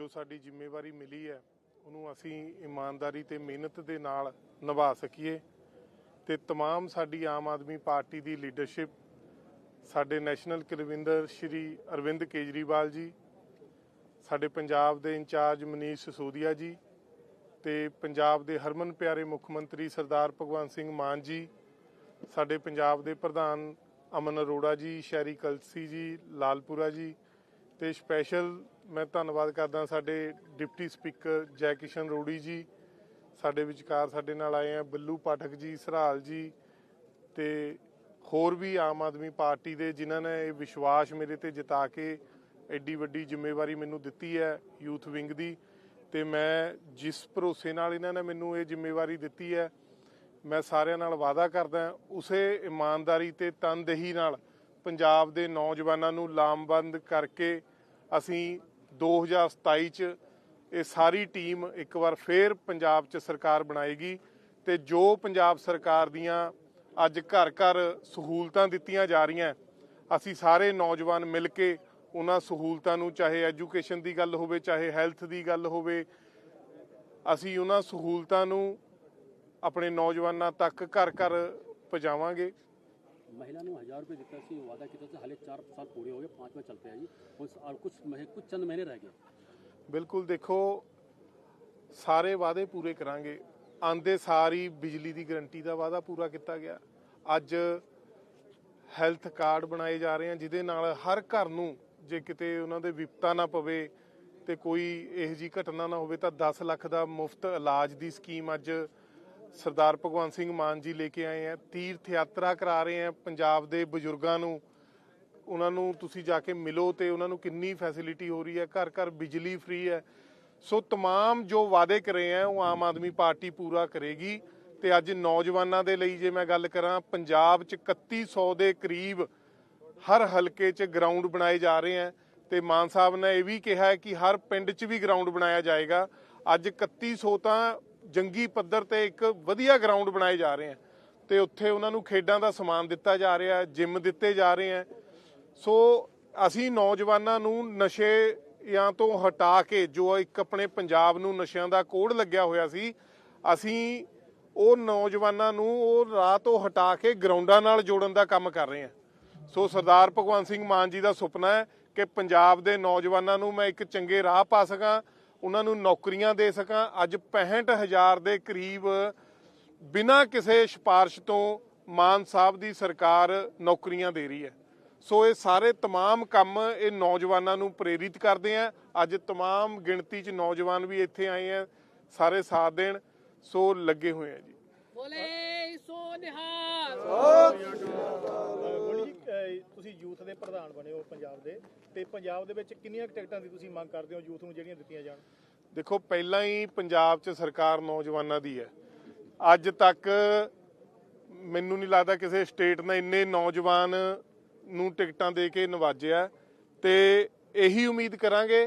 ਜੋ ਸਾਡੀ ਜ਼ਿੰਮੇਵਾਰੀ ਮਿਲੀ ਹੈ ਉਹਨੂੰ ਅਸੀਂ ਇਮਾਨਦਾਰੀ ਤੇ ਮਿਹਨਤ ਦੇ ਨਾਲ ਨਿਭਾ ਸਕੀਏ ਤੇ तमाम ਸਾਡੀ ਆਮ ਆਦਮੀ ਪਾਰਟੀ ਦੀ ਲੀਡਰਸ਼ਿਪ ਸਾਡੇ ਨੈਸ਼ਨਲ ਕਨਵੀਨਰ ਸ਼੍ਰੀ ਅਰਵਿੰਦ ਕੇਜਰੀਵਾਲ ਜੀ ਸਾਡੇ ਪੰਜਾਬ ਦੇ ਇੰਚਾਰਜ ਮਨੀਸ਼ ਸਿਸੋਦੀਆ ਜੀ ਤੇ ਪੰਜਾਬ ਦੇ ਹਰਮਨ ਪਿਆਰੇ ਮੁੱਖ ਮੰਤਰੀ ਸਰਦਾਰ ਭਗਵੰਤ ਸਿੰਘ ਮਾਨ ਜੀ ਸਾਡੇ ਪੰਜਾਬ ਦੇ ਪ੍ਰਧਾਨ ਅਮਨ ਅਰੋੜਾ ਜੀ ਸ਼ਹਿਰੀ ਕਲਸੀ ਜੀ ਲਾਲਪੁਰਾ ਜੀ ਤੇ ਸਪੈਸ਼ਲ ਮੈਂ ਧੰਨਵਾਦ ਕਰਦਾ ਸਾਡੇ ਡਿਪਟੀ ਸਪੀਕਰ ਜੈ ਕਿਸ਼ਨ ਰੋੜੀ ਜੀ, ਸਾਡੇ ਵਿਚਕਾਰ ਸਾਡੇ ਨਾਲ ਆਏ ਆ ਬੱਲੂ ਪਾਠਕ ਜੀ, ਸਰਾਲ ਜੀ ਤੇ ਹੋਰ ਵੀ ਆਮ ਆਦਮੀ ਪਾਰਟੀ ਦੇ ਜਿਨ੍ਹਾਂ ਨੇ ਇਹ ਵਿਸ਼ਵਾਸ ਮੇਰੇ ਤੇ ਜਿਤਾ ਕੇ ਐਡੀ ਵੱਡੀ ਜ਼ਿੰਮੇਵਾਰੀ ਮੈਨੂੰ ਦਿੱਤੀ ਹੈ ਯੂਥ ਵਿੰਗ ਦੀ ਤੇ ਮੈਂ ਜਿਸ ਭਰੋਸੇ ਨਾਲ ਇਹਨਾਂ ਨੇ ਮੈਨੂੰ ਇਹ ਜ਼ਿੰਮੇਵਾਰੀ ਦਿੱਤੀ ਹੈ, ਮੈਂ ਸਾਰਿਆਂ ਨਾਲ ਵਾਅਦਾ ਕਰਦਾ ਉਸੇ ਇਮਾਨਦਾਰੀ ਤੇ ਤਨਦੇਹੀ ਨਾਲ ਪੰਜਾਬ ਦੇ ਨੌਜਵਾਨਾਂ ਨੂੰ ਲਾਮਬੰਦ ਕਰਕੇ ਅਸੀਂ 2027 ਚ ਇਹ ਸਾਰੀ ਟੀਮ ਇੱਕ ਵਾਰ ਫੇਰ ਪੰਜਾਬ 'ਚ ਸਰਕਾਰ ਬਣਾਏਗੀ ਤੇ ਜੋ ਪੰਜਾਬ ਸਰਕਾਰ ਦੀਆਂ ਅੱਜ ਘਰ ਘਰ ਸਹੂਲਤਾਂ ਦਿੱਤੀਆਂ ਜਾ ਰਹੀਆਂ, ਅਸੀਂ ਸਾਰੇ ਨੌਜਵਾਨ ਮਿਲ ਕੇ ਉਹਨਾਂ ਸਹੂਲਤਾਂ ਨੂੰ ਚਾਹੇ ਐਜੂਕੇਸ਼ਨ ਦੀ ਗੱਲ ਹੋਵੇ, ਚਾਹੇ ਹੈਲਥ ਦੀ ਗੱਲ ਹੋਵੇ, ਅਸੀਂ ਉਹਨਾਂ ਸਹੂਲਤਾਂ ਨੂੰ ਆਪਣੇ ਨੌਜਵਾਨਾਂ ਤੱਕ ਘਰ ਘਰ ਪਹੁੰਚਾਵਾਂਗੇ। ਮਹਿਲਾ ਨੂੰ 1000 ਰੁਪਏ ਦਿੱਤਾ ਸੀ ਵਾਅਦਾ ਕੀਤਾ ਸੀ ਹਾਲੇ 4 ਸਾਲ ਪੂਰੇ ਹੋ ਗਏ ਪਾंचवा ਚੱਲ ਪਿਆ ਜੀ ਹੁਣ ਕੁਝ ਮਹੀਨੇ ਕੁਝ ਚੰਦ ਮਹੀਨੇ ਰਹਿ ਗਏ ਬਿਲਕੁਲ ਦੇਖੋ ਸਾਰੇ ਵਾਅਦੇ ਪੂਰੇ ਕਰਾਂਗੇ ਆਂਦੇ ਸਾਰੀ ਬਿਜਲੀ ਦੀ ਗਰੰਟੀ ਦਾ ਵਾਅਦਾ ਪੂਰਾ ਕੀਤਾ ਗਿਆ ਅੱਜ ਹੈਲਥ ਕਾਰਡ ਬਣਾਏ ਜਾ ਰਹੇ ਆ ਜਿਹਦੇ ਨਾਲ ਹਰ ਘਰ ਨੂੰ ਜੇ ਕਿਤੇ ਉਹਨਾਂ ਦੇ ਵਿਪਤਾ ਨਾ ਪਵੇ ਤੇ ਕੋਈ ਇਹੋ ਜੀ ਘਟਨਾ ਨਾ ਹੋਵੇ ਤਾਂ 10 ਲੱਖ ਦਾ ਮੁਫਤ ਇਲਾਜ ਦੀ ਸਕੀਮ ਅੱਜ ਸਰਦਾਰ ਭਗਵੰਤ ਸਿੰਘ ਮਾਨ ਜੀ ਲੈ ਕੇ ਆਏ ਆ ਤੀਰਥ ਯਾਤਰਾ ਕਰਾ ਰਹੇ ਆ ਪੰਜਾਬ ਦੇ ਬਜ਼ੁਰਗਾਂ ਨੂੰ ਉਹਨਾਂ ਨੂੰ ਤੁਸੀਂ ਜਾ ਕੇ ਮਿਲੋ ਤੇ ਉਹਨਾਂ ਨੂੰ ਕਿੰਨੀ ਫੈਸਿਲਿਟੀ ਹੋ ਰਹੀ ਹੈ ਘਰ ਘਰ ਬਿਜਲੀ ਫ੍ਰੀ ਹੈ ਸੋ तमाम ਜੋ ਵਾਅਦੇ ਕਰੇ ਆ ਉਹ ਆਮ ਆਦਮੀ ਪਾਰਟੀ ਪੂਰਾ ਕਰੇਗੀ ਤੇ ਅੱਜ ਨੌਜਵਾਨਾਂ ਦੇ ਲਈ ਜੇ ਮੈਂ ਗੱਲ ਕਰਾਂ ਪੰਜਾਬ 'ਚ 3100 ਦੇ ਕਰੀਬ ਹਰ ਹਲਕੇ 'ਚ ਗਰਾਊਂਡ ਬਣਾਏ ਜਾ ਰਹੇ ਆ ਤੇ ਮਾਨ ਸਾਹਿਬ ਨੇ ਇਹ ਵੀ ਕਿਹਾ ਹੈ ਕਿ ਹਰ ਪਿੰਡ 'ਚ ਵੀ ਗਰਾਊਂਡ ਬਣਾਇਆ ਜਾਏਗਾ ਅੱਜ 3100 ਤਾਂ ਜੰਗੀ ਪੱਧਰ ਤੇ ਇੱਕ ਵਧੀਆ ਗਰਾਊਂਡ ਬਣਾਏ ਜਾ ਰਹੇ ਆ। ਤੇ ਉੱਥੇ ਉਹਨਾਂ ਨੂੰ ਖੇਡਾਂ ਦਾ ਸਮਾਨ ਦਿੱਤਾ ਜਾ ਰਿਹਾ ਹੈ ਜਿਮ ਦਿੱਤੇ ਜਾ ਰਹੇ ਆ। ਸੋ ਅਸੀਂ ਨੌਜਵਾਨਾਂ ਨੂੰ ਨਸ਼ੇ ਜਾਂ ਤੋਂ ਹਟਾ ਕੇ ਜੋ ਇੱਕ ਆਪਣੇ ਪੰਜਾਬ ਨੂੰ ਨਸ਼ਿਆਂ ਦਾ ਕੋੜ ਲੱਗਿਆ ਹੋਇਆ ਸੀ, ਅਸੀਂ ਉਹ ਨੌਜਵਾਨਾਂ ਨੂੰ ਉਹ ਰਾਹ ਤੋਂ ਹਟਾ ਕੇ ਗਰਾਊਂਡਾਂ ਨਾਲ ਜੋੜਨ ਦਾ ਕੰਮ ਕਰ ਰਹੇ ਹਾਂ ਸੋ ਸਰਦਾਰ ਭਗਵੰਤ ਸਿੰਘ ਮਾਨ ਜੀ ਦਾ ਸੁਪਨਾ ਹੈ ਕਿ ਪੰਜਾਬ ਦੇ ਨੌਜਵਾਨਾਂ ਨੂੰ ਮੈਂ ਇੱਕ ਚੰਗੇ ਰਾਹ ਪਾ ਸਕਾਂ ਉਹਨਾਂ ਨੂੰ ਨੌਕਰੀਆਂ ਦੇ ਸਕਾਂ ਅੱਜ 65000 ਦੇ ਕਰੀਬ ਬਿਨਾਂ ਕਿਸੇ ਸਿਫਾਰਿਸ਼ ਤੋਂ ਮਾਨ ਸਾਹਿਬ ਦੀ ਸਰਕਾਰ ਨੌਕਰੀਆਂ ਦੇ ਰਹੀ ਹੈ ਸੋ ਇਹ ਸਾਰੇ तमाम ਕੰਮ ਇਹ ਨੌਜਵਾਨਾਂ ਨੂੰ ਪ੍ਰੇਰਿਤ ਕਰਦੇ ਆ ਅੱਜ तमाम ਗਿਣਤੀ 'ਚ ਨੌਜਵਾਨ ਵੀ ਇੱਥੇ ਆਏ ਆ ਸਾਰੇ ਸਾਥ ਦੇਣ ਸੋ ਲੱਗੇ ਹੋਏ ਆ ਜੀ ਬੋਲੇ ਸੋ ਨਿਹਾਲ ਗੋਲਡੀ ਜੀ ਅਹ ਤੁਸੀਂ ਯੂਥ ਦੇ ਪ੍ਰਧਾਨ ਬਣੇ ਹੋ ਪੰਜਾਬ ਦੇ, ਤੇ ਪੰਜਾਬ ਦੇ ਵਿੱਚ ਕਿੰਨੀਆਂ ਟਿਕਟਾਂ ਦੀ ਤੁਸੀਂ ਮੰਗ ਕਰਦੇ ਹੋ ਯੂਥ ਨੂੰ ਜਿਹੜੀਆਂ ਦਿੱਤੀਆਂ ਜਾਣ? ਦੇਖੋ, ਪਹਿਲਾਂ ਹੀ ਪੰਜਾਬ 'ਚ ਸਰਕਾਰ ਨੌਜਵਾਨਾਂ ਦੀ ਹੈ। ਅੱਜ ਤੱਕ ਮੈਨੂੰ ਨਹੀਂ ਲੱਗਦਾ ਕਿਸੇ ਸਟੇਟ ਨੇ ਇੰਨੇ ਨੌਜਵਾਨ ਨੂੰ ਟਿਕਟਾਂ ਦੇ ਕੇ ਨਵਾਜਿਆ। ਤੇ ਇਹੀ ਉਮੀਦ ਕਰਾਂਗੇ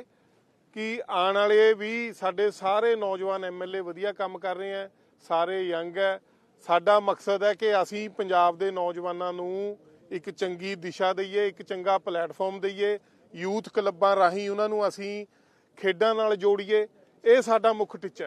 ਕਿ ਆਉਣ ਵਾਲੇ ਵੀ ਸਾਡੇ ਸਾਰੇ ਨੌਜਵਾਨ ਐਮਐਲਏ ਵਧੀਆ ਕੰਮ ਕਰ ਰਹੇ ਆ ਸਾਰੇ ਯੰਗ ਹੈ। ਸਾਡਾ ਮਕਸਦ ਹੈ ਕਿ ਅਸੀਂ ਪੰਜਾਬ ਦੇ ਨੌਜਵਾਨਾਂ ਨੂੰ ਇੱਕ ਚੰਗੀ ਦਿਸ਼ਾ ਦਈਏ, ਇੱਕ ਚੰਗਾ ਪਲੇਟਫਾਰਮ ਦਈਏ, ਯੂਥ ਕਲੱਬਾਂ ਰਾਹੀਂ ਉਹਨਾਂ ਨੂੰ ਅਸੀਂ ਖੇਡਾਂ ਨਾਲ ਜੋੜੀਏ, ਇਹ ਸਾਡਾ ਮੁੱਖ ਟੀਚਾ